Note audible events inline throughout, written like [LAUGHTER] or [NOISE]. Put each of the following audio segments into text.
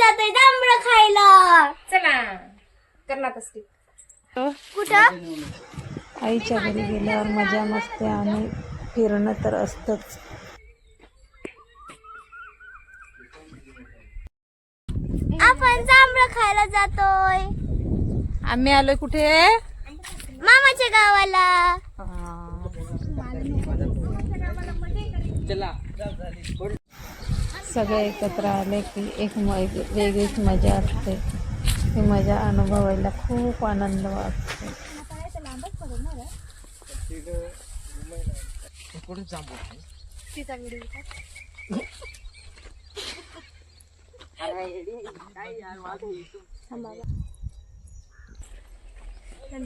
जातोय जांभळं खायला. चला करणार असते. कुठं? आईच्या घरी गेल्यावर मजा मस्ती आणि फिरणं तर असतंच. आपण जांभळं खायला जातोय. आम्ही आलोय कुठे? मामाच्या गावाला. सगळे एकत्र आले की एक म- एक वेगळीच मजा असते. ती मजा अनुभवायला खूप आनंद वाटतो.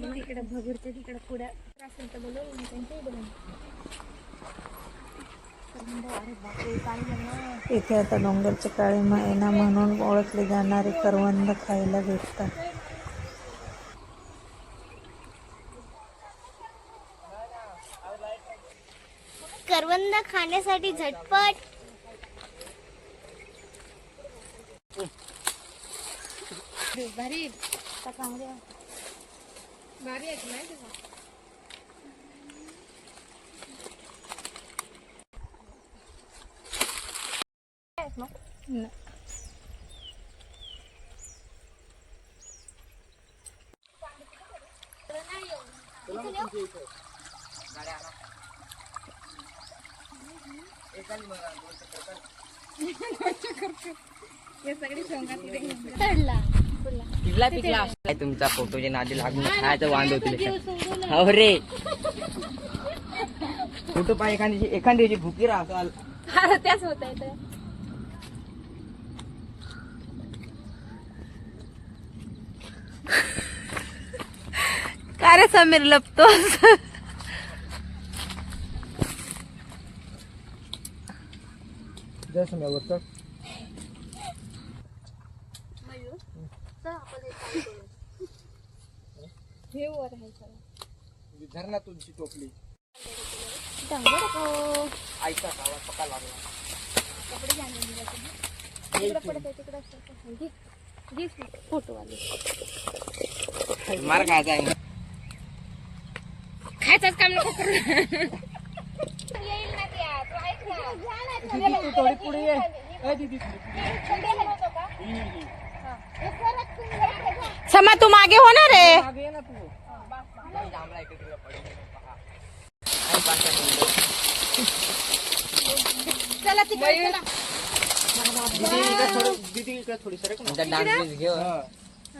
तिकडं भगुरच्या तिकडं पुढे असेल तर बोलू त्यांच्या इकडे इथे आता डोंगरचे काळे मैना म्हणून ओळखले जाणारे करवंद खायला भेटतात. करवंद खाण्यासाठी झटपट. भारी. भारी आहे माहिती का पिकला पिकला काय तुमचा फोटोच्या नादी लागून खायचं वांद होतील. हो रे. [LAUGHS] फोटो पाय एखादी एखाद्याची भुकी राहताल. त्याच होत आहे का रे समीर लपतोस. हे वर आहे धर ना तुझी टोपली. ऐका गावात पका लागला. फोटो आले मार खायचा असंच काम नको करू तू थोडी पुढे ये ए, दीदी क्षमा तू मागे होणार रे मागे ये ना तू चला तिकडे चला. दीदी इकडे थोडी दीदी इकडे थोडी सरक ना. डान्स घेऊ हा.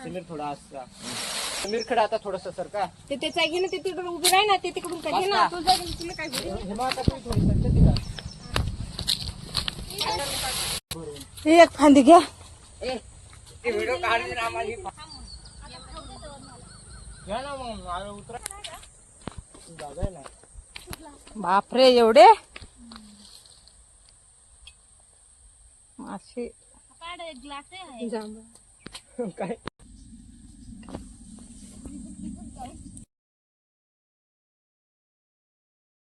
समीर थोडा असता समीर खडा आता थोडस सर का ते त्याचा घे ना ते तिकडे उभी राही ना ते तिकडून काय घे ना तुझा तुला काय होईल? हेमा आता तुम्ही थोडी तिला एक फांदी घ्या. ते व्हिडिओ काढून आम्हाला. घ्या ना मग उतरा. जागा ना बापरे एवढे? मासे. काय? ¿eh?